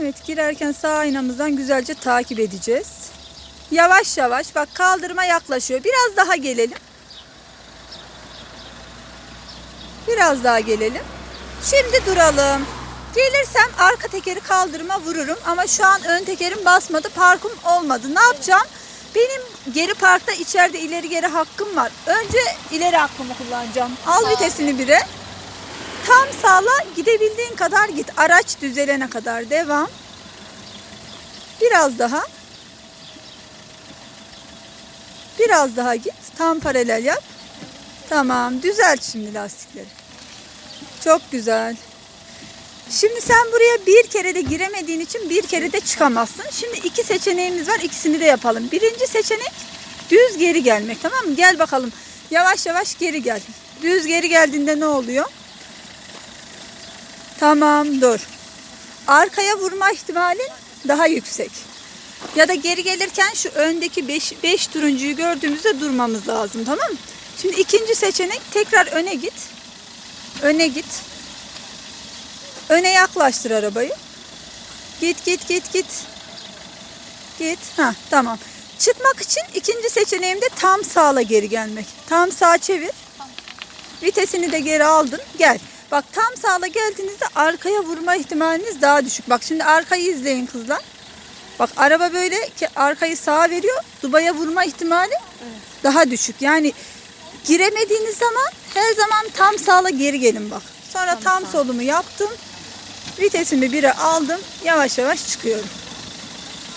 Evet girerken sağ aynamızdan güzelce takip edeceğiz. Yavaş yavaş bak kaldırıma yaklaşıyor. Biraz daha gelelim. Biraz daha gelelim. Şimdi duralım. Gelirsem arka tekeri kaldırıma vururum ama şu an ön tekerim basmadı, parkum olmadı. Ne yapacağım? Benim geri parkta içeride ileri geri hakkım var. Önce ileri hakkımı kullanacağım. Al vitesini bire. Tam sağla gidebildiğin kadar git. Araç düzelene kadar devam. Biraz daha. Biraz daha git. Tam paralel yap. Tamam. Düzelt şimdi lastikleri. Çok güzel. Şimdi sen buraya bir kere de giremediğin için bir kere de çıkamazsın. Şimdi iki seçeneğimiz var. İkisini de yapalım. Birinci seçenek düz geri gelmek. Tamam mı? Gel bakalım. Yavaş yavaş geri gel. Düz geri geldiğinde ne oluyor? Tamam dur. Arkaya vurma ihtimalin daha yüksek. Ya da geri gelirken şu öndeki 5 turuncuyu gördüğümüzde durmamız lazım tamam mı? Şimdi ikinci seçenek tekrar öne git. Öne git. Öne yaklaştır arabayı. Git git git git. Git. Ha tamam. Çıkmak için ikinci seçeneğim de tam sağla geri gelmek. Tam sağa çevir. Vitesini de geri aldın. Gel. Bak tam sağla geldiğinizde arkaya vurma ihtimaliniz daha düşük. Bak şimdi arkayı izleyin kızlar. Bak araba böyle ki arkayı sağa veriyor. Dubaya vurma ihtimali daha düşük. Yani giremediğiniz zaman her zaman tam sağla geri gelin bak. Sonra tam, Tam sağ. solumu yaptım. Vitesimi bire aldım. Yavaş yavaş çıkıyorum.